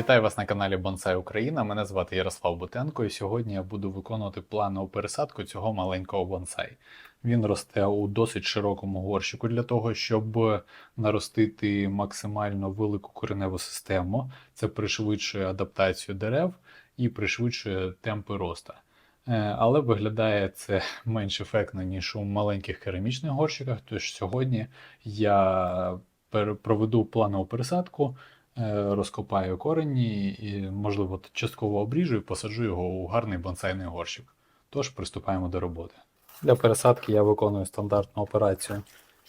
Вітаю вас на каналі Бонсай Україна. Мене звати Ярослав Бутенко, і сьогодні я буду виконувати планову пересадку цього маленького бонсай. Він росте у досить широкому горщику для того, щоб наростити максимально велику кореневу систему. Це пришвидшує адаптацію дерев і пришвидшує темпи росту. Е, Але виглядає це менш ефектно, ніж у маленьких керамічних горщиках. Тож сьогодні я проведу планову пересадку, розкопаю корені і, можливо, частково обріжу і посаджу його у гарний бонсайний горщик. Тож приступаємо до роботи. Для пересадки я виконую стандартну операцію.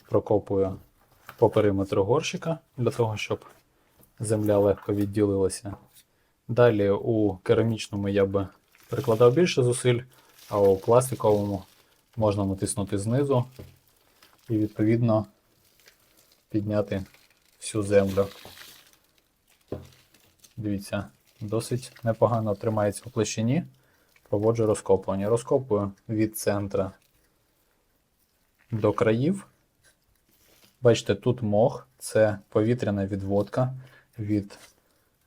Прокопую по периметру горщика для того, щоб земля легко відділилася. Далі у керамічному я би прикладав більше зусиль, а у пластиковому можна натиснути знизу і відповідно підняти всю землю. Дивіться, досить непогано тримається у площині. Проводжу розкопування. Розкопую від центра до країв. Бачите, тут мох, це повітряна відводка від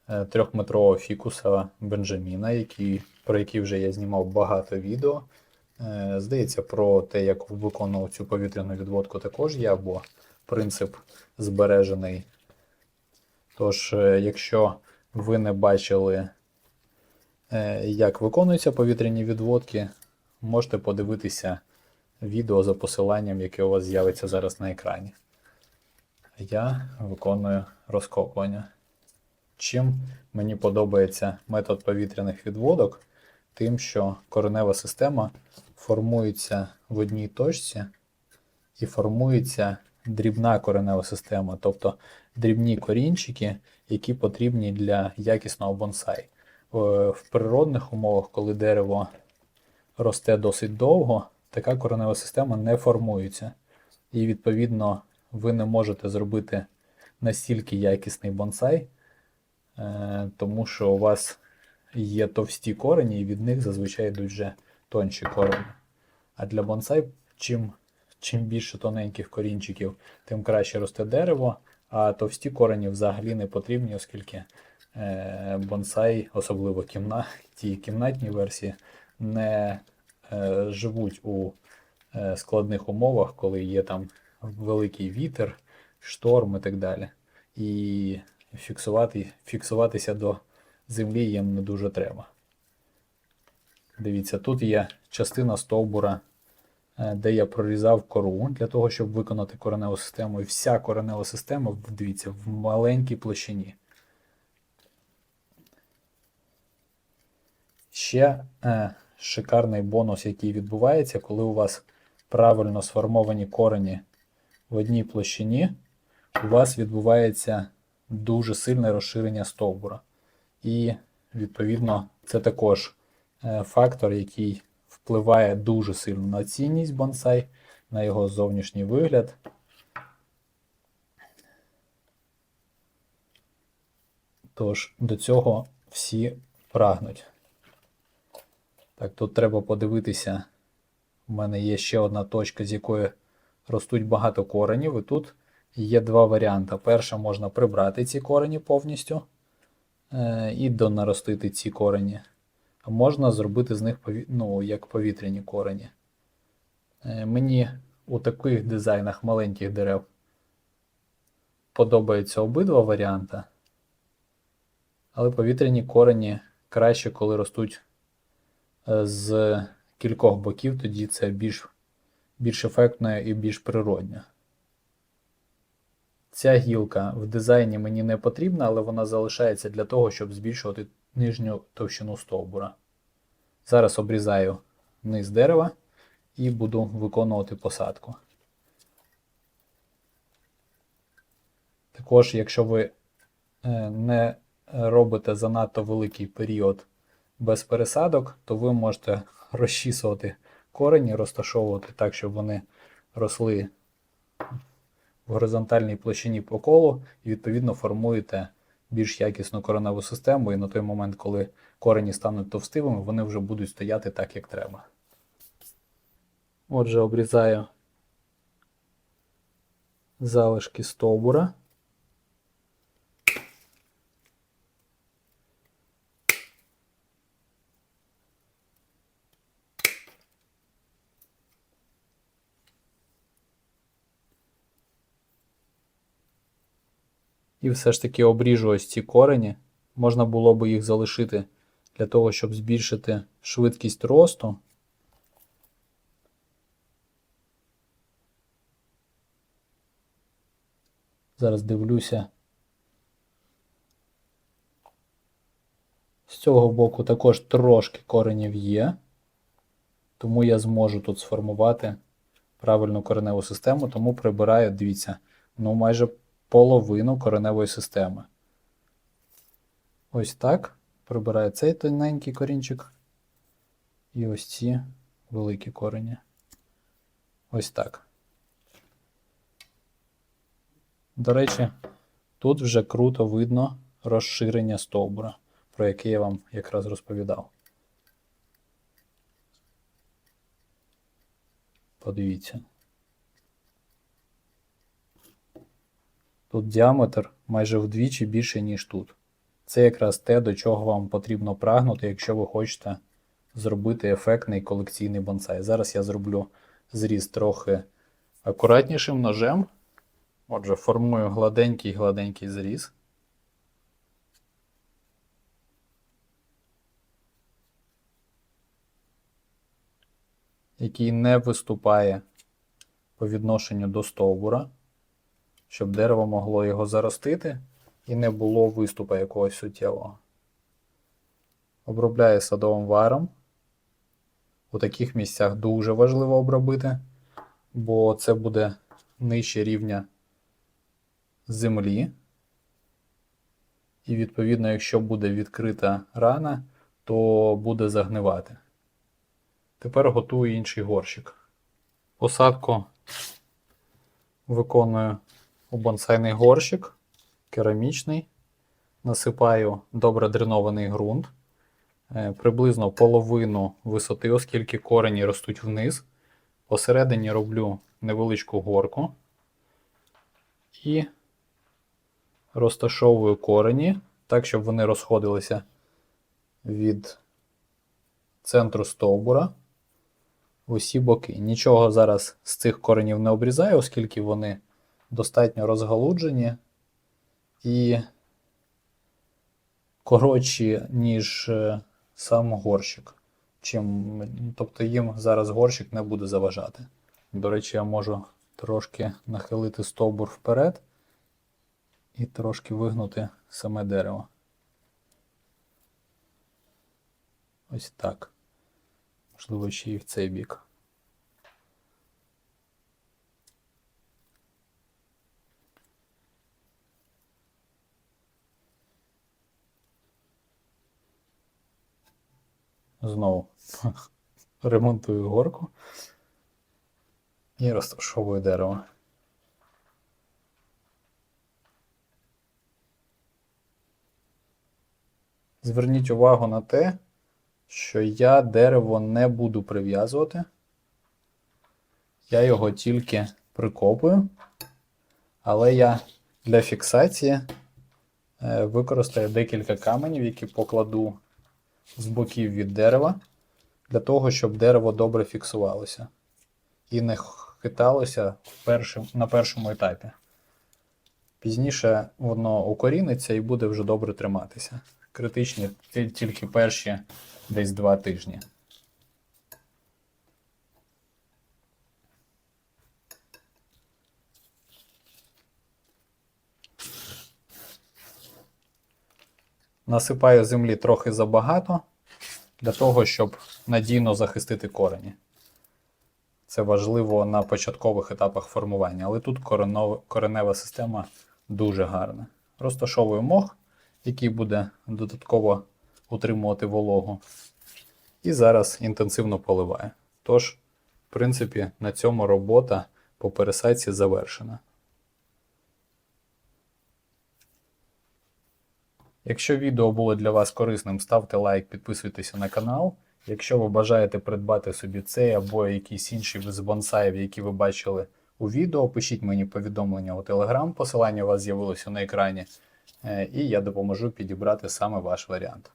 е, трьохметрового фікуса Бенджаміна, який, про який вже я знімав багато відео. Е, Здається, про те, як виконував цю повітряну відводку, також є, бо принцип збережений. Тож, е, якщо ви не бачили, е, як виконуються повітряні відводки, можете подивитися відео за посиланням, яке у вас з'явиться зараз на екрані. Я виконую розкопування. Чим мені подобається метод повітряних відводок, тим, що коренева система формується в одній точці і формується дрібна коренева система, тобто дрібні корінчики, які потрібні для якісного бонсай. Е, В природних умовах, коли дерево росте досить довго, така коренева система не формується. І відповідно ви не можете зробити настільки якісний бонсай, е, тому що у вас є товсті корені, і від них зазвичай йдуть вже тонші корені. А для бонсай, чим, чим більше тоненьких корінчиків, тим краще росте дерево, а товсті корені взагалі не потрібні, оскільки е, бонсай, особливо кімна, ті кімнатні версії, не е, живуть у е, складних умовах, коли є там великий вітер, шторм і так далі. І фіксувати, фіксуватися до землі їм не дуже треба. Дивіться, тут є частина стовбура, де я прорізав кору для того, щоб виконати кореневу систему. І вся коренева система, дивіться, в маленькій площині. Ще е, шикарний бонус, який відбувається, коли у вас правильно сформовані корені в одній площині, у вас відбувається дуже сильне розширення стовбура. І, відповідно, це також е, фактор, який впливає дуже сильно на цінність бонсай, на його зовнішній вигляд. Тож до цього всі прагнуть. Так, тут треба подивитися. У мене є ще одна точка, з якої ростуть багато коренів. І тут є два варіанти. Перше, можна прибрати ці корені повністю е, і донаростити ці корені. Можна зробити з них ну, як повітряні корені. Е, мені у таких дизайнах маленьких дерев подобаються обидва варіанти. Але повітряні корені краще, коли ростуть е, з кількох боків, тоді це більш, більш ефектно і більш природньо. Ця гілка в дизайні мені не потрібна, але вона залишається для того, щоб збільшувати нижню товщину стовбура. Зараз обрізаю низ дерева і буду виконувати посадку. Також, якщо ви е, не робите занадто великий період без пересадок, то ви можете розчісувати корені, розташовувати так, щоб вони росли в горизонтальній площині по колу, і відповідно формуєте більш якісну кореневу систему, і на той момент, коли корені стануть товстивими, вони вже будуть стояти так, як треба. Отже, обрізаю залишки стовбура. І все ж таки обріжу ось ці корені. Можна було би їх залишити для того, щоб збільшити швидкість росту. Зараз дивлюся. З цього боку також трошки коренів є, тому я зможу тут сформувати правильну кореневу систему, тому прибираю, дивіться, ну майже половину кореневої системи. Ось так. Прибираю цей тоненький корінчик. І ось ці великі корені. Ось так. До речі, тут вже круто видно розширення стовбура, про яке я вам якраз розповідав. Подивіться. Тут діаметр майже вдвічі більше, ніж тут. Це якраз те, до чого вам потрібно прагнути, якщо ви хочете зробити ефектний колекційний бонсай. Зараз я зроблю зріз трохи акуратнішим ножем. Отже, формую гладенький-гладенький зріз. Який не виступає по відношенню до стовбура, щоб дерево могло його заростити і не було виступу якогось суттєвого. Обробляю садовим варом. У таких місцях дуже важливо обробити, бо це буде нижче рівня землі. І відповідно, якщо буде відкрита рана, то буде загнивати. Тепер готую інший горщик. Посадку виконую у бонсайний горщик, керамічний. Насипаю добре дренований ґрунт. Е, Приблизно половину висоти, оскільки корені ростуть вниз. Посередині роблю невеличку горку. І розташовую корені так, щоб вони розходилися від центру стовбура в усі боки. Нічого зараз з цих коренів не обрізаю, оскільки вони достатньо розгалуджені і коротші, ніж е, сам горщик. Чим, тобто їм зараз горщик не буде заважати. До речі, я можу трошки нахилити стовбур вперед і трошки вигнути саме дерево. Ось так. Можливо, ще і в цей бік. Знову ремонтую горку і розташовую дерево. Зверніть увагу на те, що я дерево не буду прив'язувати. Я його тільки прикопую, але я для фіксації е, використаю декілька каменів, які покладу з боків від дерева, для того, щоб дерево добре фіксувалося і не хиталося першим, на першому етапі. Пізніше воно укоріниться і буде вже добре триматися. Критичні тільки перші десь два тижні. Насипаю землі трохи забагато для того, щоб надійно захистити корені. Це важливо на початкових етапах формування, але тут коренева система дуже гарна. Розташовую мох, який буде додатково утримувати вологу. І зараз інтенсивно поливаю. Тож, в принципі, на цьому робота по пересадці завершена. Якщо відео було для вас корисним, ставте лайк, підписуйтеся на канал. Якщо ви бажаєте придбати собі цей або якісь інші з бонсаїв, які ви бачили у відео, пишіть мені повідомлення у Telegram, посилання у вас з'явилося на екрані, е, і я допоможу підібрати саме ваш варіант.